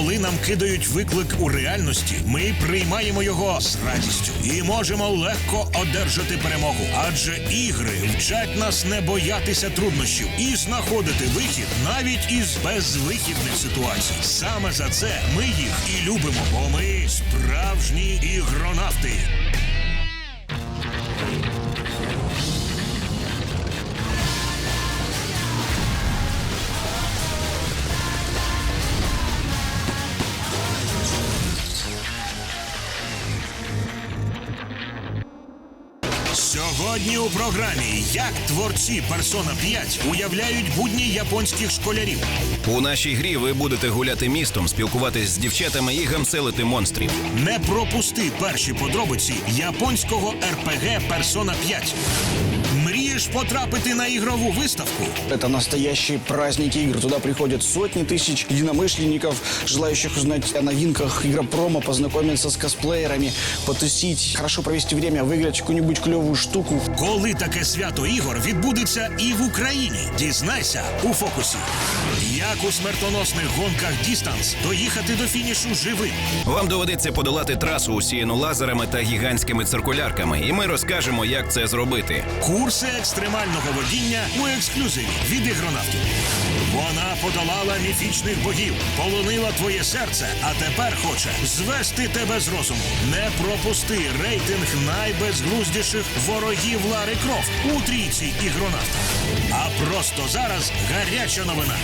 Коли нам кидають виклик у реальності, ми приймаємо його з радістю і можемо легко одержати перемогу. Адже ігри вчать нас не боятися труднощів і знаходити вихід навіть із безвихідних ситуацій. Саме за це ми їх і любимо, бо ми справжні ігронавти. Сьогодні у програмі як творці Persona 5 уявляють будні японських школярів. У нашій грі ви будете гуляти містом, спілкуватись з дівчатами і гамселити монстрів. Не пропусти перші подробиці японського РПГ Persona 5 Мрієш потрапити на ігрову виставку? Это настоящие праздники игр. Туда приходят сотни тысяч единомышленников, желающих узнать о новинках игропрома, познакомиться с косплеерами, потусить, хорошо провести время, выиграть какую-нибудь клевую штуку. Коли таке свято ігор відбудеться і в Україні? Дізнайся у фокусі. Як у смертоносних гонках Дістанс доїхати до фінішу живим? Вам доведеться подолати трасу, усіяну лазерами та гігантськими циркулярками, і ми розкажемо, як це зробити. Курси екстремального водіння у ексклюзиві від ігронавтів. Вона подолала міфічних богів, полонила твоє серце, а тепер хоче звести тебе з розуму. Не пропусти рейтинг найбезглуздіших ворогів Лари Крофт у трійці ігронавта. А просто зараз гаряча новина.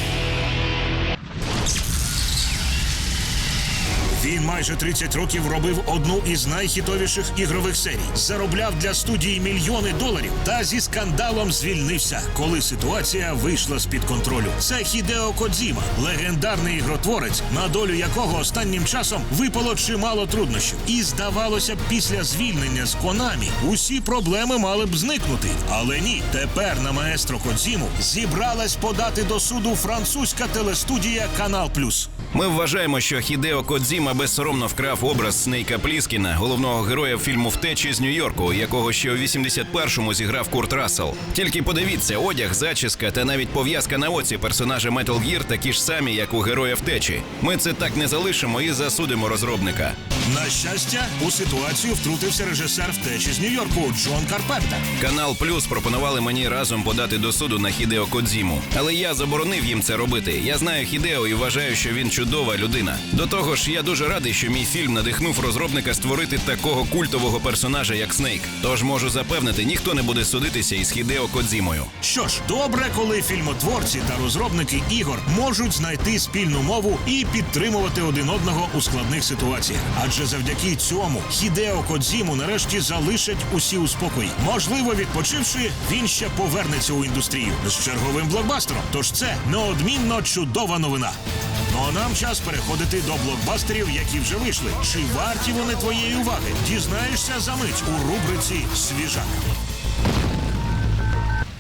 Він майже 30 років робив одну із найхітовіших ігрових серій, заробляв для студії мільйони доларів та зі скандалом звільнився, коли ситуація вийшла з під контролю. Це Хідео Кодзіма, легендарний ігротворець, на долю якого останнім часом випало чимало труднощів. І здавалося б, після звільнення з Конамі усі проблеми мали б зникнути. Але ні, тепер на маестро Кодзіму зібралась подати до суду французька телестудія Канал Плюс. Ми вважаємо, що Хідео Кодзіма безсоромно вкрав образ Снейка Пліскіна, головного героя фільму Втечі з Нью-Йорку, якого ще у 81-му зіграв Курт Рассел. Тільки подивіться, одяг, зачіска та навіть пов'язка на оці персонажа Metal Gear такі ж самі, як у героя втечі. Ми це так не залишимо і засудимо розробника. На щастя, у ситуацію втрутився режисер втечі з Нью-Йорку Джон Карпентер. Канал Плюс пропонували мені разом подати до суду на Хідео Кодзіму, але я заборонив їм це робити. Я знаю Хідео і вважаю, що він чудова людина. До того ж, я дуже радий, що мій фільм надихнув розробника створити такого культового персонажа, як Снейк. Тож можу запевнити, ніхто не буде судитися із Хідео Кодзімою. Що ж, добре, коли фільмотворці та розробники ігор можуть знайти спільну мову і підтримувати один одного у складних ситуаціях. Адже завдяки цьому Хідео Кодзіму нарешті залишать усі у спокої. Можливо, відпочивши, він ще повернеться у індустрію з черговим блокбастером. Тож це неодмінно чудова новина. Ну а нам час переходити до блокбастерів, які вже вийшли. Чи варті вони твоєї уваги? Дізнаєшся за мить у рубриці Свіжак.